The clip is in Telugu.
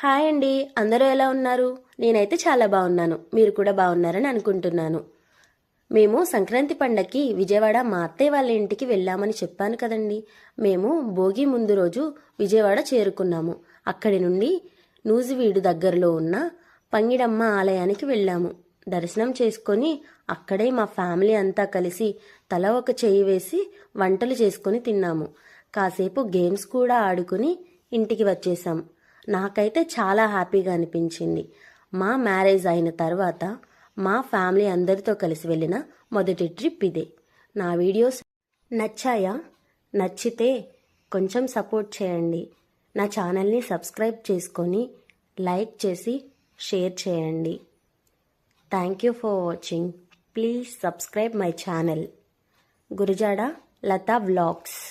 హాయ్ అండి. అందరూ ఎలా ఉన్నారు? నేనైతే చాలా బాగున్నాను. మీరు కూడా బాగున్నారని అనుకుంటున్నాను. మేము సంక్రాంతి పండక్కి విజయవాడ మా అత్తయ్య వాళ్ళ ఇంటికి వెళ్ళామని చెప్పాను కదండి. మేము భోగి ముందు రోజు విజయవాడ చేరుకున్నాము. అక్కడి నుండి నూజివీడు దగ్గరలో ఉన్న పంగిడమ్మ ఆలయానికి వెళ్ళాము. దర్శనం చేసుకొని అక్కడే మా ఫ్యామిలీ అంతా కలిసి తల ఒక చేయి వేసి వంటలు చేసుకొని తిన్నాము. కాసేపు గేమ్స్ కూడా ఆడుకుని ఇంటికి వచ్చేసాం నాకైతే చాలా హ్యాపీగా అనిపించింది. మా మ్యారేజ్ అయిన తర్వాత మా ఫ్యామిలీ అందరితో కలిసి వెళ్ళిన మొదటి ట్రిప్ ఇదే. నా వీడియోస్ నచ్చాయా? నచ్చితే కొంచెం సపోర్ట్ చేయండి. నా ఛానల్ని సబ్స్క్రైబ్ చేసుకొని లైక్ చేసి షేర్ చేయండి. Thank you for watching. Please subscribe my channel. Gurajada Latha vlogs.